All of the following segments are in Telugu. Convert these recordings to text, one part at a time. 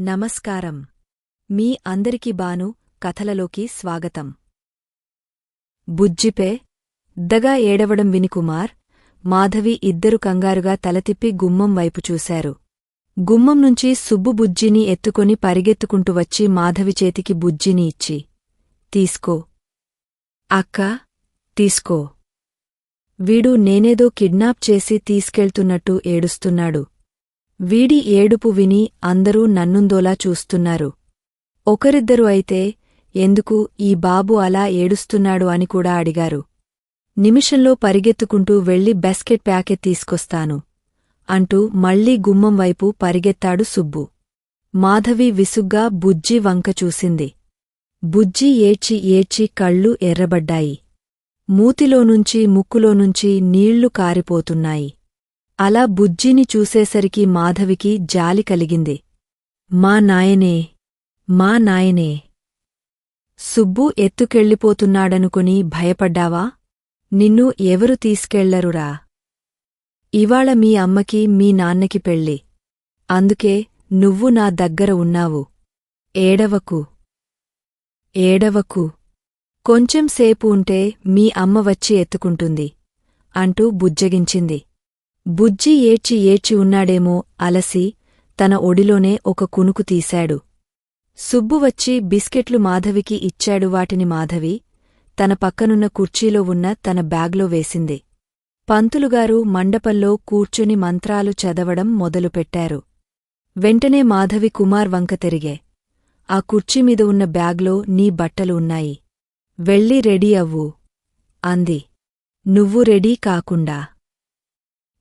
నమస్కారం. మీ అందరికి బాను కథలలోకి స్వాగతం. బుజ్జిపే దగా ఏడవడం విని కుమార్ మాధవి ఇద్దరు కంగారుగా తలతిప్పి గుమ్మం వైపు చూశారు. గుమ్మం నుంచి సుబ్బు బుజ్జిని ఎత్తుకొని పరిగెత్తుకుంటూ వచ్చి మాధవి చేతికి బుజ్జిని ఇచ్చి తీసుకో. అక్కా తీసుకో. వీడు నేనేదో కిడ్నాప్ చేసి తీసుకెళ్తున్నట్టు ఏడుస్తున్నాడు. వీడి ఏడుపు విని అందరూ నన్నుందోలా చూస్తున్నారు. ఒకరిద్దరు అయితే ఎందుకు ఈ బాబు అలా ఏడుస్తున్నాడు అని కూడా అడిగారు. నిమిషంలో పరిగెత్తుకుంటూ వెళ్ళి బెస్కెట్ ప్యాకెట్ తీసుకొస్తాను అంటూ మళ్ళీ గుమ్మం వైపు పరిగెత్తాడు సుబ్బు. మాధవి విసుగ్గా బుజ్జి వంక చూసింది. బుజ్జి ఏడ్చి ఏడ్చి కళ్ళు ఎర్రబడ్డాయి. మూతిలోనుంచి ముక్కులోనుంచి నీళ్ళు కారిపోతున్నాయి. అలా బుజ్జిని చూసేసరికి మాధవికి జాలి కలిగింది. మా నాయనే మా నాయనే. సుబ్బు ఎత్తుకెళ్ళిపోతున్నాడనుకుని భయపడ్డావా? నిన్ను ఎవరు తీసుకెళ్ళరురా? ఇవాళ మీ అమ్మకి మీ నాన్నకి పెళ్ళి. అందుకే నువ్వు నా దగ్గర ఉన్నావు. ఏడవకు. ఏడవకు. కొంచెం సేపు ఉంటే మీ అమ్మ వచ్చి ఎత్తుకుంటుంది అంటూ బుజ్జగించింది. బుజ్జి ఏడ్చి ఏడ్చి ఉన్నాడేమో అలసి తన ఒడిలోనే ఒక కునుకు తీశాడు. సుబ్బు వచ్చి బిస్కెట్లు మాధవికి ఇచ్చాడు వాటిని మాధవి తన పక్కనున్న కుర్చీలో ఉన్న తన బ్యాగ్లో వేసింది. పంతులుగారు మండపంలో కూర్చుని మంత్రాలు చదవడం మొదలుపెట్టారు. వెంటనే మాధవి కుమార్ వంక తిరిగే. ఆ కుర్చీమీద ఉన్న బ్యాగ్లో నీ బట్టలు ఉన్నాయి. వెళ్ళి రెడీ అవ్వు. అంది. నువ్వు రెడీ కాకుండా.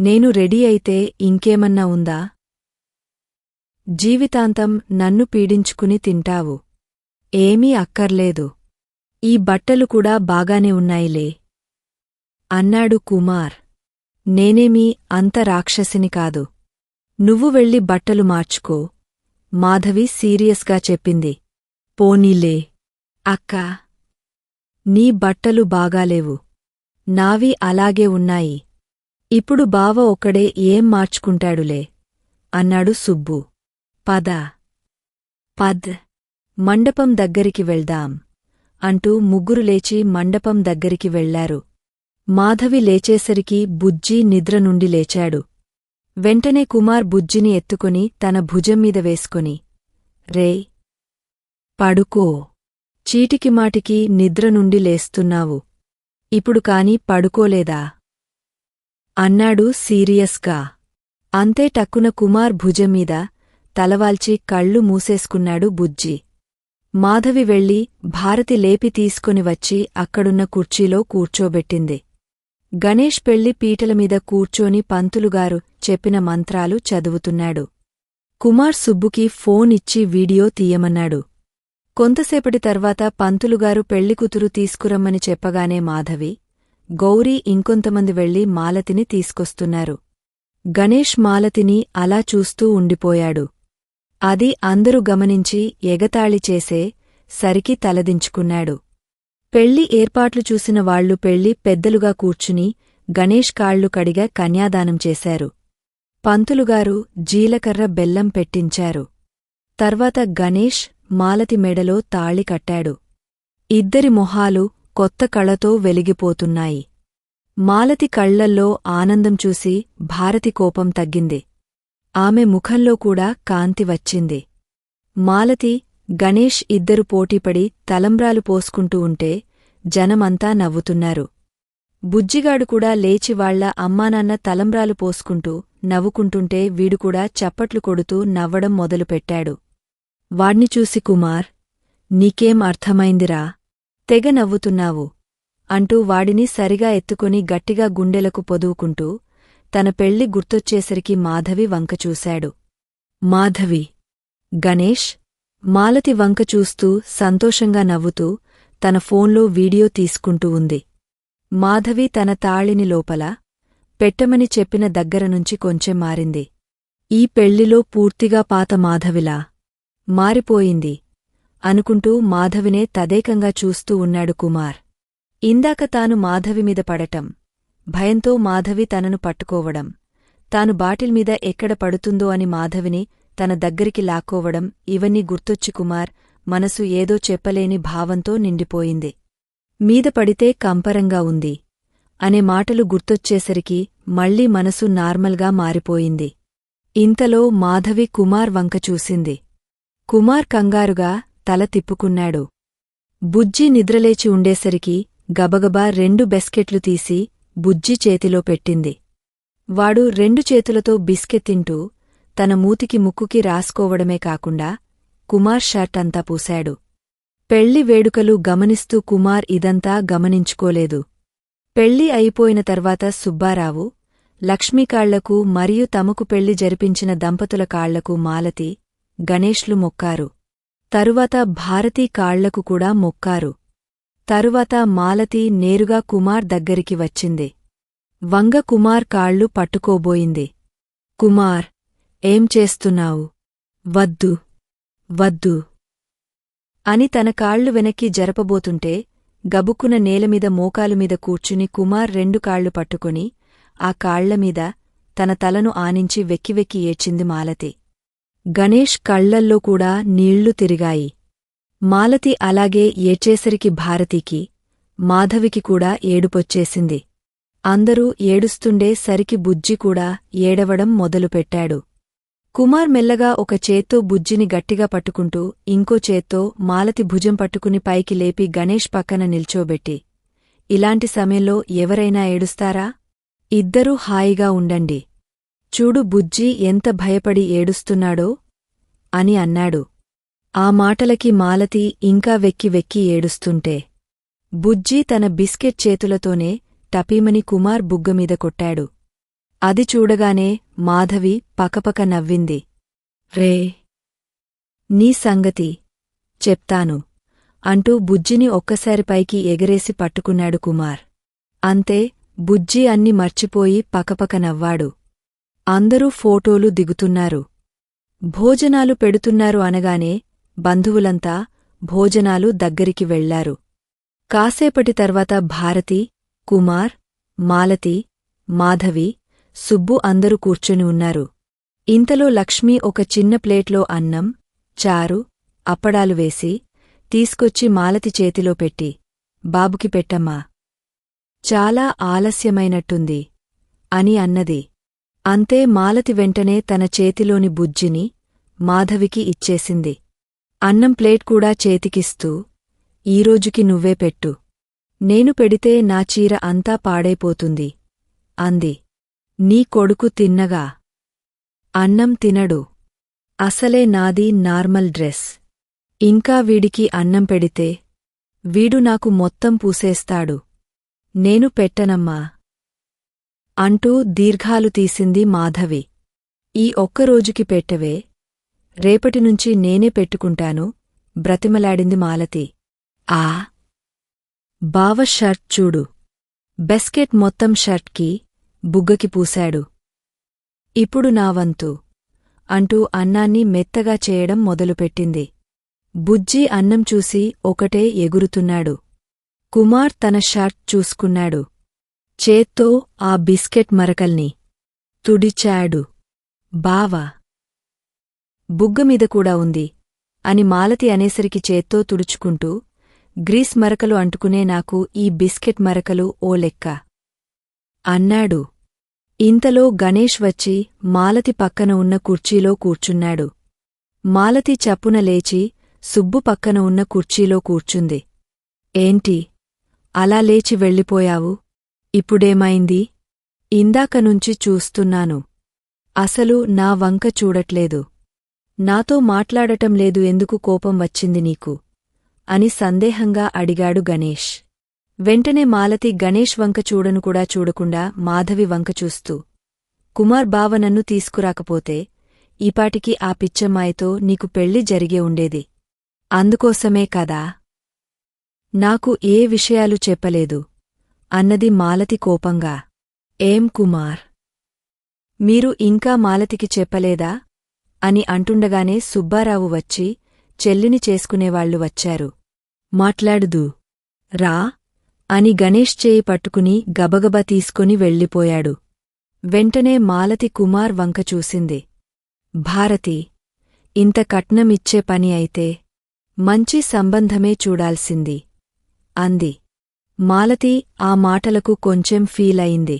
నేను రెడీ అయితే ఇంకేమన్నా ఉందా? జీవితాంతం నన్ను పీడించుకుని తింటావు. ఏమీ అక్కర్లేదు. ఈ బట్టలు కూడా బాగానే ఉన్నాయిలే. అన్నాడు కుమార్. నేనేమీ అంత రాక్షసిని కాదు. నువ్వు వెళ్ళి బట్టలు మార్చుకో. మాధవి సీరియస్గా చెప్పింది. పోనీలే. అక్కా. నీ బట్టలు బాగాలేవు. నావి అలాగే ఉన్నాయి. ఇప్పుడు బావ ఒక్కడే ఏం మార్చుకుంటాడులే? అన్నాడు సుబ్బు. పద. పద్. మండపం దగ్గరికి వెళ్దాం అంటూ ముగ్గురు లేచి మండపం దగ్గరికి వెళ్ళారు. మాధవి లేచేసరికి బుజ్జి నిద్ర నుండి లేచాడు. వెంటనే కుమార్ బుజ్జిని ఎత్తుకొని తన భుజం మీద వేసుకుని రే పడుకో. చీటికి మాటికి నిద్ర నుండి లేస్తున్నావు. ఇప్పుడు కాని పడుకోలేదా? అన్నాడు సీరియస్గా. అంతే టక్కున కుమార్ భుజంమీద తలవాల్చి కళ్ళు మూసేసుకున్నాడు బుజ్జి. మాధవి వెళ్ళి భారతి లేపి తీసుకొని వచ్చి అక్కడున్న కుర్చీలో కూర్చోబెట్టింది. గణేష్ పెళ్ళి పీటలమీద కూర్చోని పంతులుగారు చెప్పిన మంత్రాలు చదువుతున్నాడు. కుమార్ సుబ్బుకి ఫోన్ ఇచ్చి వీడియో తీయమన్నాడు. కొంతసేపటి తర్వాత పంతులుగారు పెళ్ళికూతురు తీసుకురమ్మని చెప్పగానే మాధవి గౌరీ ఇంకొంతమంది వెళ్ళి మాలతిని తీసుకొస్తున్నారు. గణేష్ మాలతిని అలా చూస్తూ ఉండిపోయాడు. అది అందరూ గమనించి ఎగతాళి చేసే సరికి తలదించుకున్నాడు. పెళ్ళి ఏర్పాట్లు చూసిన వాళ్ళు పెళ్ళి పెద్దలుగా కూర్చుని గణేష్ కాళ్ళు కడిగా కన్యాదానం చేశారు. పంతులుగారు జీలకర్ర బెల్లం పెట్టించారు. తర్వాత గణేష్ మాలతి మెడలో తాళి కట్టాడు. ఇద్దరి మొహాలు కొత్త కళతో వెలిగిపోతున్నాయి. మాలతి కళ్ళల్లో ఆనందం చూసి భారతి కోపం తగ్గింది. ఆమె ముఖంలో కూడా కాంతి వచ్చింది. మాలతి గణేష్ ఇద్దరు పోటీపడి తలంబ్రాలు పోసుకుంటూ ఉంటే జనమంతా నవ్వుతున్నారు. బుజ్జిగాడు కూడా లేచి వాళ్ళ అమ్మానాన్న తలంబ్రాలు పోసుకుంటూ నవ్వుకుంటుంటే వీడుకూడా చప్పట్లు కొడుతూ నవ్వడం మొదలుపెట్టాడు. వాణ్ణి చూసి కుమార్ నీకేం అర్థమైందిరా? తెగ నవ్వుతున్నావు అంటూ వాడిని సరిగా ఎత్తుకుని గట్టిగా గుండెలకు పొదువుకుంటూ తన పెళ్ళి గుర్తొచ్చేసరికి మాధవి వంక చూశాడు. మాధవి గణేష్ మాలతి వంక చూస్తూ సంతోషంగా నవ్వుతూ తన ఫోన్లో వీడియో తీసుకుంటూ ఉంది. మాధవి తన తాళిని లోపల పెట్టమని చెప్పిన దగ్గరనుంచి కొంచెం మారింది. ఈ పెళ్ళిలో పూర్తిగా పాత మాధవిలా మారిపోయింది. అనుకుంటూ మాధవినే తదేకంగా చూస్తూ ఉన్నాడు కుమార్. ఇందాక తాను మాధవిమీద పడటం భయంతో మాధవి తనను పట్టుకోవడం తాను బాటిల్మీద ఎక్కడ పడుతుందో అని మాధవిని తన దగ్గరికి లాక్కోవడం ఇవన్నీ గుర్తొచ్చి కుమార్ మనసు ఏదో చెప్పలేని భావంతో నిండిపోయింది. మీద పడితే కంపరంగా ఉంది అనే మాటలు గుర్తొచ్చేసరికి మళ్ళీ మనసు నార్మల్గా మారిపోయింది. ఇంతలో మాధవి కుమార్ వంక చూసింది. కుమార్ కంగారుగా తల తిప్పుకున్నాడు. బుజ్జి నిద్రలేచి ఉండేసరికి గబగబా రెండు బెస్కెట్లు తీసి బుజ్జి చేతిలో పెట్టింది. వాడు రెండు చేతులతో బిస్కెట్ తింటూ తన మూతికి ముక్కుకి రాసుకోవడమే కాకుండా కుమార్ షర్ట్ అంతా పూశాడు. పెళ్ళి వేడుకలు గమనిస్తూ కుమార్ ఇదంతా గమనించుకోలేదు. పెళ్ళి అయిపోయిన తర్వాత సుబ్బారావు లక్ష్మీకాళ్ళకు మరియు తమకు పెళ్ళి జరిపించిన దంపతుల కాళ్ళకు మాలతి గణేష్లు మొక్కారు. తరువాత భారతీ కాళ్ళకు కూడా మొక్కారు. తరువాత మాలతి నేరుగా కుమార్ దగ్గరికి వచ్చింది. వంగ కుమార్ కాళ్ళు పట్టుకోబోయింది. కుమార్ ఏం చేస్తున్నావు? వద్దు. వద్దు. అని తన కాళ్ళు వెనక్కి జరపబోతుంటే గబుక్కున నేలమీద మోకాలుమీద కూర్చుని కుమార్ రెండు కాళ్ళు పట్టుకుని ఆ కాళ్ళమీద తన తలను ఆనించి వెక్కివెక్కి ఏడ్చింది మాలతి. గణేష్ కళ్ళల్లో కూడా నీళ్ళు తిరిగాయి. మాలతి అలాగే ఏచేసరికి భారతికి మాధవికి కూడా ఏడుపొచ్చేసింది. అందరూ ఏడుస్తుండే సరికి బుజ్జి కూడా ఏడవడం మొదలుపెట్టాడు. కుమార్ మెల్లగా ఒక చేత్తో బుజ్జిని గట్టిగా పట్టుకుంటూ ఇంకో చేత్తో మాలతి భుజం పట్టుకుని పైకి లేపి గణేష్ పక్కన నిల్చోబెట్టి ఇలాంటి సమయంలో ఎవరైనా ఏడుస్తారా? ఇద్దరూ హాయిగా ఉండండి. చూడు బుజ్జి ఎంత భయపడి ఏడుస్తున్నాడో అని అన్నాడు. ఆ మాటలకి మాలతి ఇంకా వెక్కి వెక్కి ఏడుస్తుంటే. బుజ్జి తన బిస్కెట్ చేతులతోనే టపీమని కుమార్ బుగ్గమీద కొట్టాడు. అది చూడగానే మాధవి పకపక నవ్వింది. రే! నీ సంగతి చెప్తాను అంటూ బుజ్జిని ఒక్కసారి పైకి ఎగరేసి పట్టుకున్నాడు కుమార్. అంతే బుజ్జి అన్ని మర్చిపోయి పకపక నవ్వాడు. అందరూ ఫోటోలు దిగుతున్నారు. భోజనాలు పెడుతున్నారు అనగానే బంధువులంతా భోజనాలు దగ్గరికి వెళ్ళారు. కాసేపటి తర్వాత భారతి కుమార్ మాలతి మాధవి సుబ్బు అందరూ కూర్చొని ఉన్నారు. ఇంతలో లక్ష్మి ఒక చిన్న ప్లేట్లో అన్నం చారు అప్పడాలు వేసి తీసుకొచ్చి మాలతి చేతిలో పెట్టి బాబుకి పెట్టమ్మా. చాలా ఆలస్యమైనట్టుంది అని అన్నది. అంతే మాలతి వెంటనే తన చేతిలోని బుజ్జిని మాధవికి ఇచ్చేసింది. అన్నం ప్లేట్ కూడా చేతికిస్తూ ఈరోజుకి నువ్వే పెట్టు. నేను పెడితే నా చీర అంతా పాడైపోతుంది అంది. నీ కొడుకు తిన్నగా. అన్నం తినడు. అసలే నాది నార్మల్ డ్రెస్. ఇంకా వీడికి అన్నం పెడితే వీడు నాకు మొత్తం పూసేస్తాడు. నేను పెట్టనమ్మా. అంటూ దీర్ఘాలు తీసింది మాధవి. ఈ ఒక్కరోజుకి పెట్టవే. రేపటినుంచి నేనే పెట్టుకుంటాను. బ్రతిమలాడింది మాలతి. ఆ! బావ షర్ట్ చూడు. బెస్కెట్ మొత్తం షర్ట్కి బుగ్గకి పూశాడు. ఇప్పుడు నా వంతు అంటూ అన్నాన్ని మెత్తగా చేయడం మొదలుపెట్టింది. బుజ్జి అన్నం చూసి ఒకటే ఎగురుతున్నాడు. కుమార్ తన షర్ట్ చూసుకున్నాడు. చేత్తో ఆ బిస్కెట్ మరకల్ని తుడిచాడు. బావా! బుగ్గమీద కూడా ఉంది అని మాలతి అనేసరికి చేత్తో తుడుచుకుంటూ గ్రీస్ మరకలు అంటుకునే నాకు ఈ బిస్కెట్ మరకలు ఓ లెక్క. అన్నాడు. ఇంతలో గణేష్ వచ్చి మాలతి పక్కన ఉన్న కుర్చీలో కూర్చున్నాడు. మాలతి చప్పున లేచి సుబ్బు పక్కన ఉన్న కుర్చీలో కూర్చుంది. ఏంటి? అలా లేచి వెళ్ళిపోయావు? ఇప్పుడేమైంది? ఇందాకనుంచి చూస్తున్నాను. అసలు నా వంక చూడట్లేదు. నాతో మాట్లాడటం లేదు ఎందుకు కోపం వచ్చింది నీకు? అని సందేహంగా అడిగాడు గణేష్. వెంటనే మాలతి గణేష్ వంక చూడను కూడా చూడకుండా మాధవి వంక చూస్తూ కుమార్ బావ నన్ను తీసుకురాకపోతే ఈపాటికి ఆ పిచ్చమ్మాయితో నీకు పెళ్ళి జరిగే ఉండేది. అందుకోసమే కదా? నాకు ఏ విషయాలు చెప్పలేదు. అన్నది మాలతి కోపంగా. ఏం కుమార్? మీరు ఇంకా మాలతికి చెప్పలేదా? అని అంటుండగానే సుబ్బారావు వచ్చి చెల్లిని చేసుకునేవాళ్ళు వచ్చారు. మాట్లాడుదు. రా అని గణేష్ చేయి పట్టుకుని గబగబా తీసుకుని వెళ్ళిపోయాడు. వెంటనే మాలతి కుమార్ వంక చూసింది. భారతి ఇంత కట్నమిచ్చే పని అయితే మంచి సంబంధమే చూడాల్సింది అంది. మాలతి ఆ మాటలకు కొంచెం ఫీలయింది.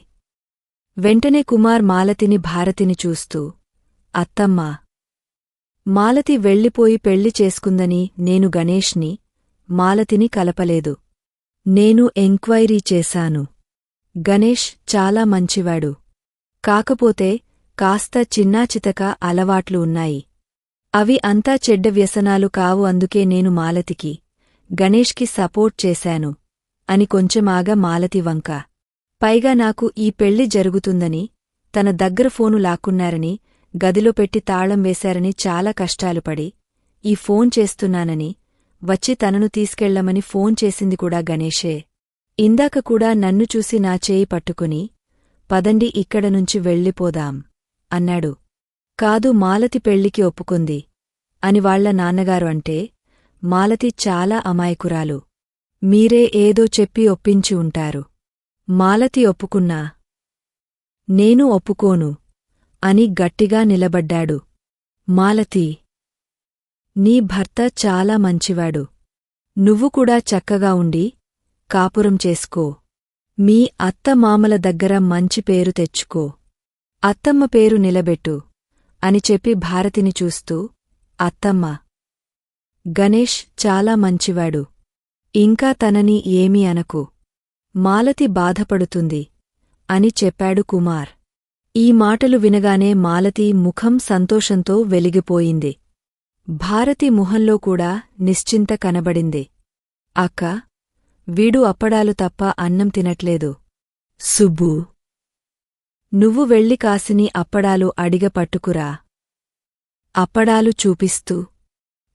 వెంటనే కుమార్ మాలతిని భారతిని చూస్తూ అత్తమ్మా మాలతి వెళ్ళిపోయి పెళ్ళి చేసుకుందని నేను గణేష్ని మాలతిని కలపలేదు. నేను ఎంక్వైరీ చేశాను. గణేష్ చాలా మంచివాడు. కాకపోతే కాస్త చిన్నాచితక అలవాట్లు ఉన్నాయి. అవి అంతా చెడ్డ వ్యసనాలు కావు అందుకే నేను మాలతికి గణేష్కి సపోర్ట్ చేశాను. అని కొంచెమాగా మాలతి వంక. పైగా నాకు ఈ పెళ్ళి జరుగుతుందని తన దగ్గర ఫోను లాక్కున్నారని గదిలో పెట్టి తాళం వేశారని చాలా కష్టాలు పడి ఈ ఫోన్ చేస్తున్నానని వచ్చి తనను తీసుకెళ్ళమని ఫోన్ చేసింది కూడా గణేషే. ఇందాక కూడా నన్ను చూసి నా చేయి పట్టుకుని పదండి ఇక్కడ నుంచి వెళ్ళిపోదాం అన్నాడు. కాదు మాలతి పెళ్ళికి ఒప్పుకుంది అని వాళ్ళ నాన్నగారు అంటే మాలతి చాలా అమాయకురాలు. మీరే ఏదో చెప్పి ఒప్పించి ఉంటారు. మాలతి ఒప్పుకున్నా. నేను ఒప్పుకోను అని గట్టిగా నిలబడ్డాడు. మాలతి నీ భర్త చాలా మంచివాడు. నువ్వు కూడా చక్కగా ఉండి కాపురం చేసుకో. మీ అత్తమామల దగ్గర మంచి పేరు తెచ్చుకో. అత్తమ్మ పేరు నిలబెట్టు అని చెప్పి భారతిని చూస్తూ అత్తమ్మ గణేష్ చాలా మంచివాడు. ఇంకా తనని ఏమీ అనకు. మాలతి బాధపడుతుంది. అని చెప్పాడు కుమార్. ఈ మాటలు వినగానే మాలతి ముఖం సంతోషంతో వెలిగిపోయింది. భారతి ముఖంలో కూడా నిశ్చింత కనబడింది. అక్క వీడు అప్పడాలు తప్ప అన్నం తినట్లేదు. సుబ్బు నువ్వు వెళ్ళి కాసిని అప్పడాలు అడిగ పట్టుకురా. అప్పడాలు చూపిస్తూ.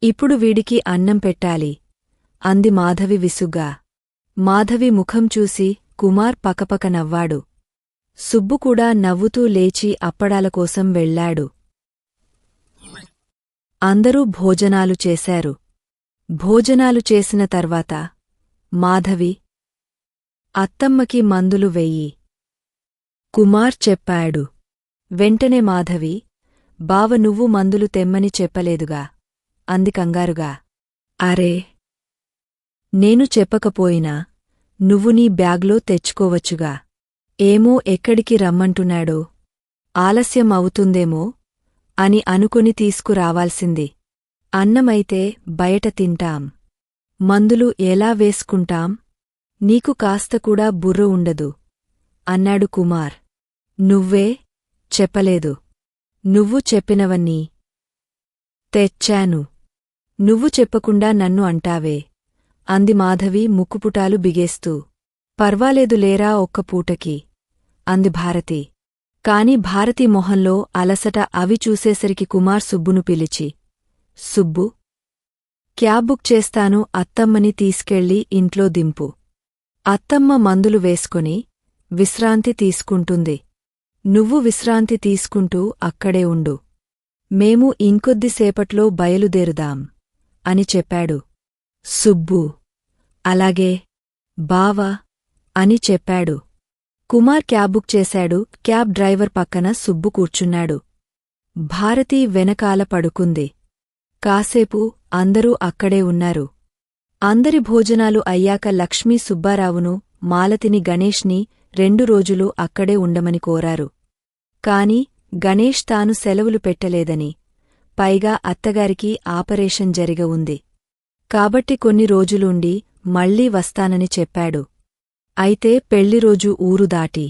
ఇప్పుడు వీడికి అన్నం పెట్టాలి. అంది మాధవి విసుగ్గా. మాధవి ముఖం చూసి కుమార్ పకపక నవ్వాడు. సుబ్బు కూడా నవ్వుతూ లేచి అప్పడాల కోసం వెళ్ళాడు. అందరూ భోజనాలు చేశారు. భోజనాలు చేసిన తర్వాత మాధవి అత్తమ్మకి మందులు వెయ్యి కుమార్ చెప్పాడు. వెంటనే మాధవి బావ నువ్వు మందులు తెమ్మని చెప్పలేదుగా. అంది కంగారుగా. అరే నేను చెప్పకపోయినా నువ్వు నీ బ్యాగ్లో తెచ్చుకోవచ్చుగా. ఏమో ఎక్కడికి రమ్మంటున్నాడో ఆలస్యం అవుతుందేమో అని అనుకుని తీసుకురావాల్సింది. అన్నమైతే బయట తింటాం. మందులు ఎలా వేసుకుంటాం? నీకు కాస్త కూడా బుర్ర ఉండదు అన్నాడు కుమార్. నువ్వే చెప్పలేదు. నువ్వు చెప్పినవన్నీ తెచ్చాను. నువ్వు చెప్పకుండా నన్ను అంటావే. అంది మాధవి ముక్కుపుటాలు బిగేస్తూ. పర్వాలేదు లేరా ఒక్క పూటకి అంది భారతి. కాని భారతి మొహంలో అలసట అవి చూసేసరికి కుమార్ సుబ్బును పిలిచి సుబ్బు క్యాబ్ బుక్ చేస్తాను అత్తమ్మని తీసుకెళ్ళి ఇంట్లో దింపు. అత్తమ్మ మందులు వేసుకుని విశ్రాంతి తీసుకుంటుంది. నువ్వు విశ్రాంతి తీసుకుంటూ అక్కడే ఉండు. మేము ఇంకొద్దిసేపట్లో బయలుదేరుదాం అని చెప్పాడు. సుబ్బు. అలాగే బావా అని చెప్పాడు. కుమార్ క్యాబ్ బుక్ చేశాడు క్యాబ్ డ్రైవర్ పక్కన సుబ్బు కూర్చున్నాడు. భారతి వెనకాల పడుకుంది. కాసేపు అందరూ అక్కడే ఉన్నారు. అందరి భోజనాలు అయ్యాక లక్ష్మీ సుబ్బారావును మాలతిని గణేష్ని రెండు రోజులు అక్కడే ఉండమని కోరారు. కాని గణేష్ తాను సెలవులు పెట్టలేదని పైగా అత్తగారికి ఆపరేషన్ జరిగ ఉంది. కాబట్టి కొన్ని రోజులుండి మళ్ళీ వస్తానని చెప్పాడు. అయితే పెళ్ళిరోజు ఊరు దాటి.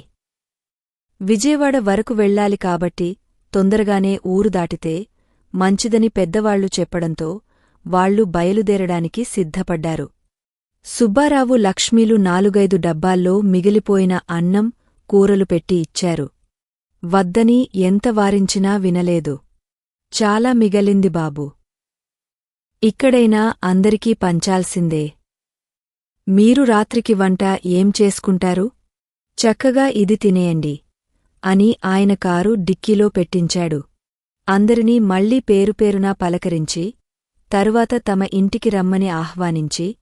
విజయవాడ వరకు వెళ్ళాలి కాబట్టి తొందరగానే ఊరు దాటితే మంచిదని పెద్దవాళ్ళు చెప్పడంతో వాళ్ళు బయలుదేరడానికి సిద్ధపడ్డారు. సుబ్బారావు లక్ష్మీలు నాలుగైదు డబ్బాల్లో మిగిలిపోయిన అన్నం కూరలు పెట్టి ఇచ్చారు. వద్దని ఎంత వారించినా వినలేదు. చాలా మిగలింది బాబు. ఇక్కడైనా అందరికీ పంచాల్సిందే. మీరు రాత్రికి వంట ఏం చేసుకుంటారు? చక్కగా ఇది తినేయండి అని ఆయన కారు డిక్కీలో పెట్టించాడు. అందరినీ మళ్ళీ పేరుపేరునా పలకరించి తరువాత తమ ఇంటికి రమ్మని ఆహ్వానించి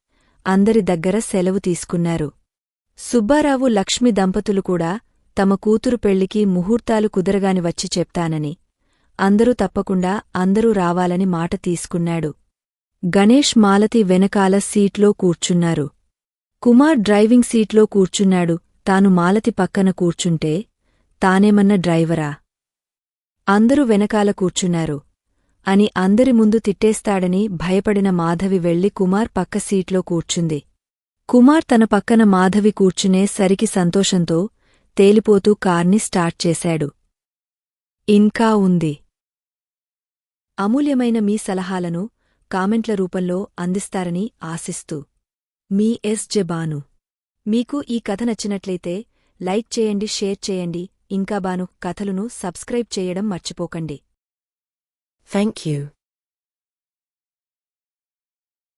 అందరి దగ్గర సెలవు తీసుకున్నారు. సుబ్బారావు లక్ష్మి దంపతులు కూడా తమ కూతురు పెళ్ళికి ముహూర్తాలు కుదరగాని వచ్చి చెప్తానని అందరూ తప్పకుండా అందరూ రావాలని మాట తీసుకున్నాడు. గణేష్ మాలతి వెనకాల సీట్లో కూర్చున్నారు. కుమార్ డ్రైవింగ్ సీట్లో కూర్చున్నాడు. తాను మాలతి పక్కన కూర్చుంటే తానేమన్న డ్రైవరా? అందరూ వెనకాల కూర్చున్నారు. అని అందరి ముందు తిట్టేస్తాడని భయపడిన మాధవి వెళ్ళి కుమార్ పక్క సీట్లో కూర్చుంది. కుమార్ తన పక్కన మాధవి కూర్చునే సరికి సంతోషంతో తేలిపోతూ కార్ని స్టార్ట్ చేశాడు. ఇంకా ఉంది. అమూల్యమైన మీ సలహాలను కామెంట్ల రూపంలో అందిస్తారని ఆశిస్తూ. మీ ఎస్ జబాను మీకు ఈ కథ నచ్చినట్లయితే లైక్ చేయండి షేర్ చేయండి. ఇంకా బాను కథలును సబ్స్క్రైబ్ చేయడం మర్చిపోకండి. Thank you